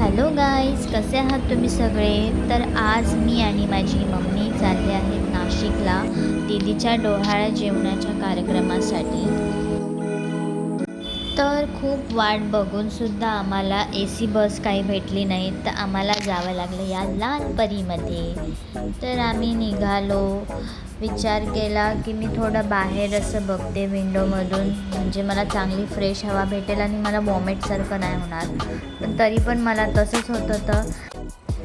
Hello guys कसे आहात तुम्ही सगळे? तर आज मी आणि माझी मम्मी चालले आहेत नाशिकला दिदीच्या डोहाळ्या जेवणाच्या कार्यक्रमासाठी. तर खूप वाट बघूनसुद्धा आम्हाला ए सी बस काही भेटली नाही. तर आम्हाला जावं लागलं या लाल परीमध्ये. तर आम्ही निघालो. विचार केला की मी थोडं बाहेर असं बघते विंडोमधून. म्हणजे मला चांगली फ्रेश हवा भेटेल आणि मला वॉमिटसारखं नाही होणार. पण तरी पण मला तसंच होतं तर.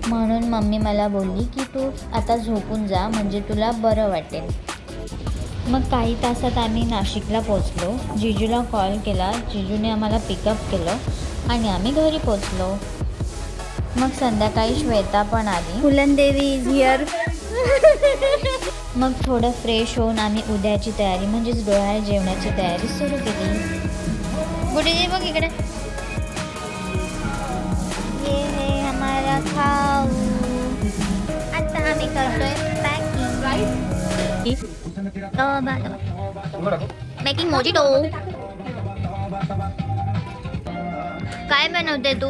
म्हणून मम्मी मला बोलली की तू आता झोपून जा. म्हणजे तुला बरं वाटेल. मग काही तासात आम्ही नाशिकला पोचलो जिजूला कॉल केला. जिजूने आम्हाला पिकअप केलं आणि आम्ही घरी पोचलो मग संध्याकाळी श्वेता पण आली. फुलनदेवी इज हिअर मग थोडं फ्रेश होऊन आम्ही उद्याची तयारी म्हणजेच डोळ्या जेवणाची तयारी सुरू केली. कुठे दे बघ इकडे. ये है हमारा खाऊ. आता आम्ही करतोय पॅकिंग मेकिंग मोजिटो काय बनवते तू?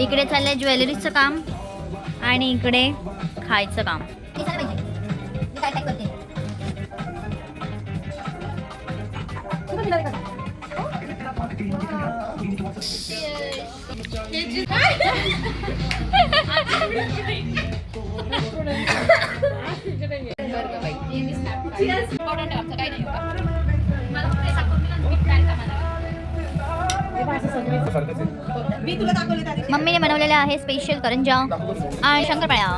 इकडे चाललंय ज्वेलरीचं काम आणि इकडे खायचं काम. मम्मीने बनवलेलं आहे स्पेशल करंजा आणि शंकरपाळ्या.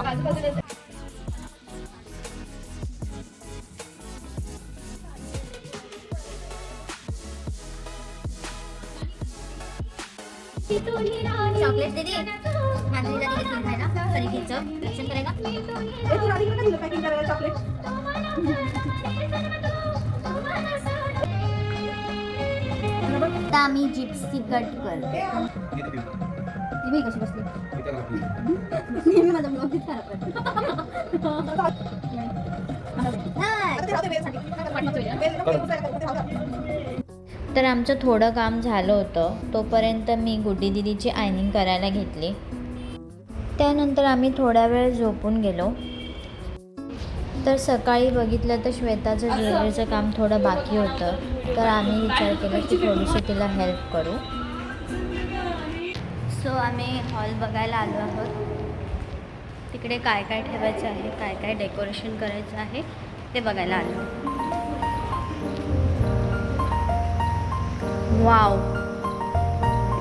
चॉकलेट दिली माझी दिली तीन खायला घ्यायचं. दर्शन करायला आता आम्ही जिप्सी कट करते. बाई कशी बसली? नेहमी माझा ब्लॉग तर आमचं थोडं काम झालं होतं. तोपर्यंत मी गुड्डी दिदीची आयनिंग करायला घेतली. त्यानंतर आम्ही थोडा वेळ झोपून गेलो. तर सकाळी बघितलं तर श्वेताचं ज्वेलरीचं काम थोडं बाकी होतं. तर आम्ही विचार केला की थोडीशी तिला हेल्प करू. सो आम्ही हॉल बघायला आलो आहोत. तिकडे काय काय ठेवायचं आहे काय काय डेकोरेशन करायचं आहे ते बघायला आलो. वाव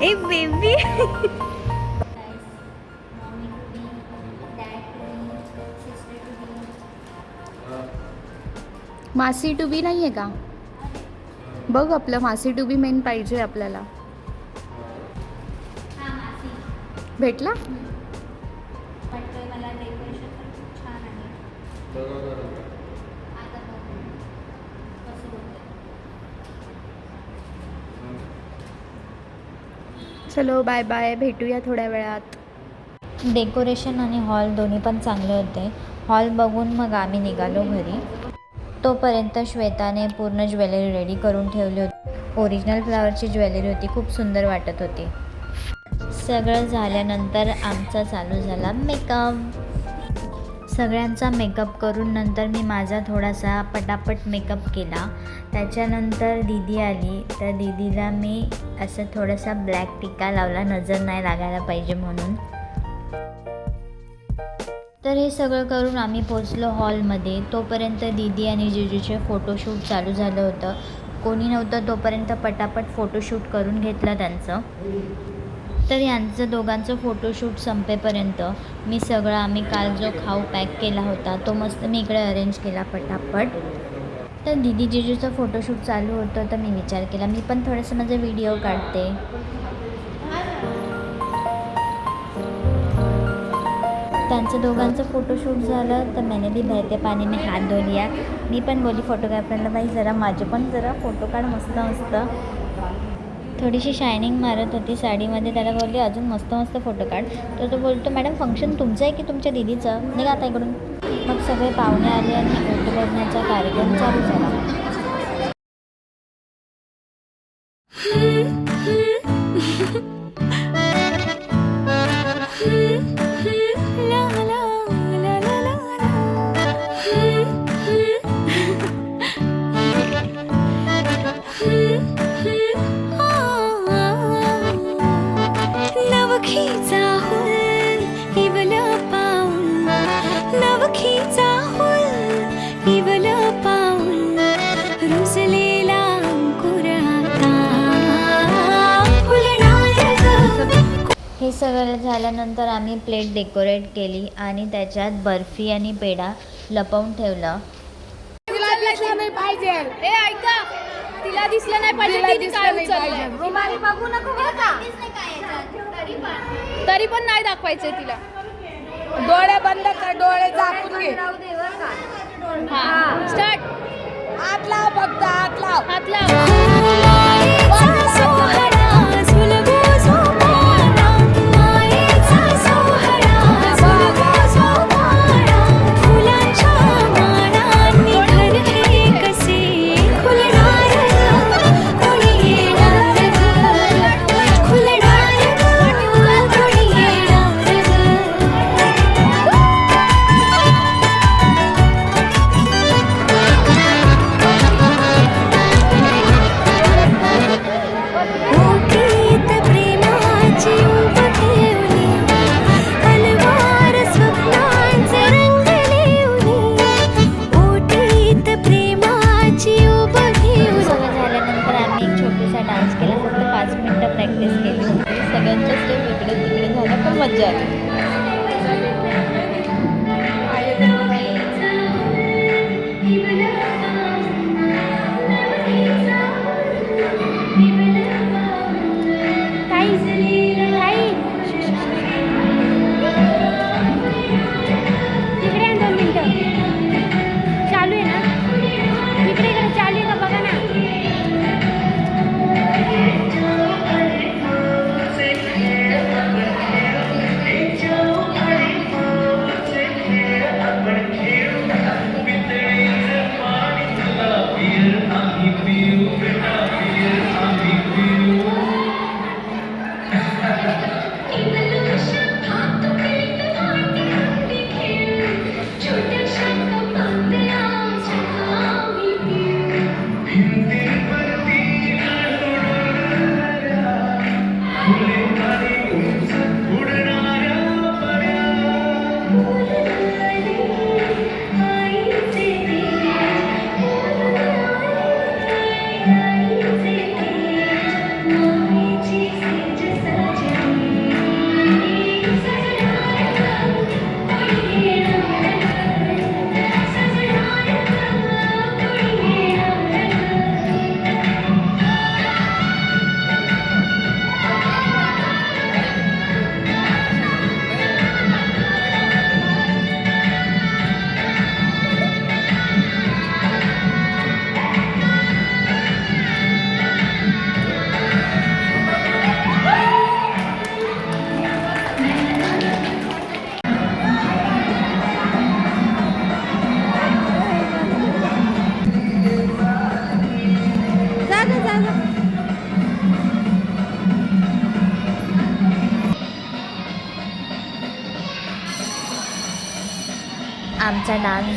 ए बेबी मासी टू बी नाही आहे का? बघ आपलं मासी टू बी मेन पाहिजे आपल्याला. भेटला? चलो बाय बाय भेटूया थोड्या वेळात. डेकोरेशन आणि हॉल दोन्ही पण चांगले होते. हॉल बघून मग आम्ही निघालो घरी. तोपर्यंत श्वेताने पूर्ण ज्वेलरी रेडी करून ठेवली होती. ओरिजिनल फ्लावरची ज्वेलरी होती खूप सुंदर वाटत होती. सगळं झाल्यानंतर आमचा चालू झाला मेकअप सगळ्यांचा मेकअप करून नंतर मी माझा थोडासा पटापट मेकअप केला. त्याच्यानंतर दीदी आली. तर दीदीला मी असं थोडासा ब्लॅक टिक्का लावला. नजर नाही लागायला पाहिजे म्हणून. तर हे सगळं करून आम्ही पोचलो हॉलमध्ये. तोपर्यंत दीदी आणि जिजूचे फोटोशूट चालू झालं होतं. कोणी नव्हतं तोपर्यंत पटापट फोटोशूट करून घेतला त्यांचं. तर यांचं दोघांचं फोटोशूट संपेपर्यंत मी सगळं आम्ही काल जो खाऊ पॅक केला होता तो मस्त मी इकडे अरेंज केला पटापट. तर दीदी जिजूचं फोटोशूट चालू होतं तर मी विचार केला मी पण थोडंसं माझा व्हिडिओ काढते. त्यांचं दोघांचं फोटोशूट झालं तर मैंने भी बहते पाणी में हात धो लिया. मी पण बोली फोटोग्राफरला बाई जरा माझे पण जरा फोटो काढ मस्त मस्त. थोडीशी शायनिंग मारत होती साडीमध्ये त्याला बोलली अजून मस्त मस्त फोटो काढ. तर तो बोलतो मॅडम फंक्शन तुमचं आहे की तुमच्या दिदीचं? नाही आता इकडून. मग सगळे पाहुणे आले आणि फोटो बघण्याचा कार्यक्रम चालू झाला. सगळं झाल्यानंतर आम्ही प्लेट डेकोरेट केली आणि त्याच्यात बर्फी आणि पेढा लपवून ठेवलं. तिला दिसलं नाही पाहिजे. तरी पण नाही दाखवायचंय तिला. डोळे बंद कर डोळे झाकून घे. हा. स्टार्ट. हात लाव फक्त हात लाव. हात लाव.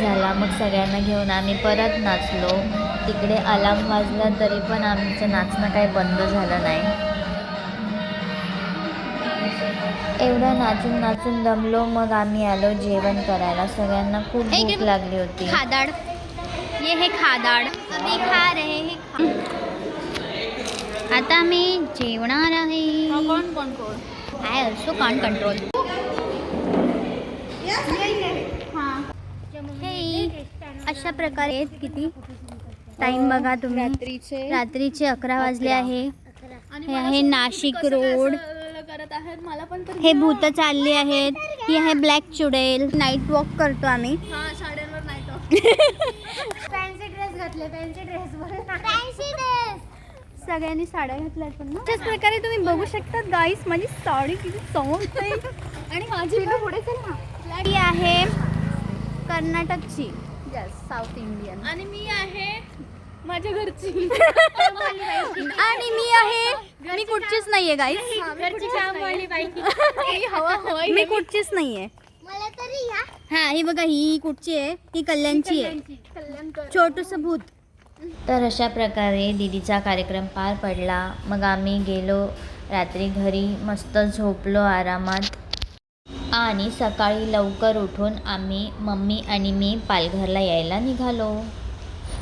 झाला मग सगळ्यांना घेऊन आम्ही परत नाचलो. तिकडे अलार्म वाजला तरी पण आमचं नाचणं काही बंद झालं नाही. एवढं नाचून नाचून दमलो मग आम्ही आलो जेवण करायला. सगळ्यांना खूप भूक. लागली होती. खादाड. ये है खादाड. अभी खा रहे हैं खा. आता मी जेवणार आहे. कोण कोण कोण? आय ऑल्सो कॉन कंट्रोल अशा प्रकारे आहेत किती? टाइम बघा तुम्ही. रात्रीचे. रात्रीचे अकरा वाजले आहे. आणि हे आहे नाशिक रोड. असं करत आहेत मला पण तर हे. भूत चालली आहेत. ही आहे ब्लॅक चुडेल. नाईट वॉक करतो आम्ही. हा साड्यांवर नाही तो फॅन्सी ड्रेस घातले फॅन्सी ड्रेस फॅन्सी ड्रेस सगळ्यांनी साड्या घातल्या पण त्याच प्रकारे तुम्ही बघू शकता गाईस माझी साडी किती चमकते. आणि माझी पुढे चल. ना ती आहे. कर्नाटकची. साऊथ इंडियन आणि मी आहे माझ्या घरची. आणि मी आहे मी कुठचीच नाहीये गाईस मी कुठचीच नाहीये. मला तरी या. हा ही बघा ही कुठची आहे? ही कल्याणची आहे. छोटूस भूत. तर अशा प्रकारे दिदीचा कार्यक्रम पार पडला. मग आम्ही गेलो रात्री घरी मस्त झोपलो आरामात. आणि सकाळी लवकर उठून आम्ही मम्मी आणि मी पालघरला यायला निघालो.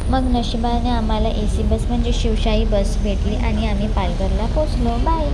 मग नशिबाने आम्हाला ए सी बस म्हणजे शिवशाही बस भेटली आणि आम्ही पालघरला पोचलो बाय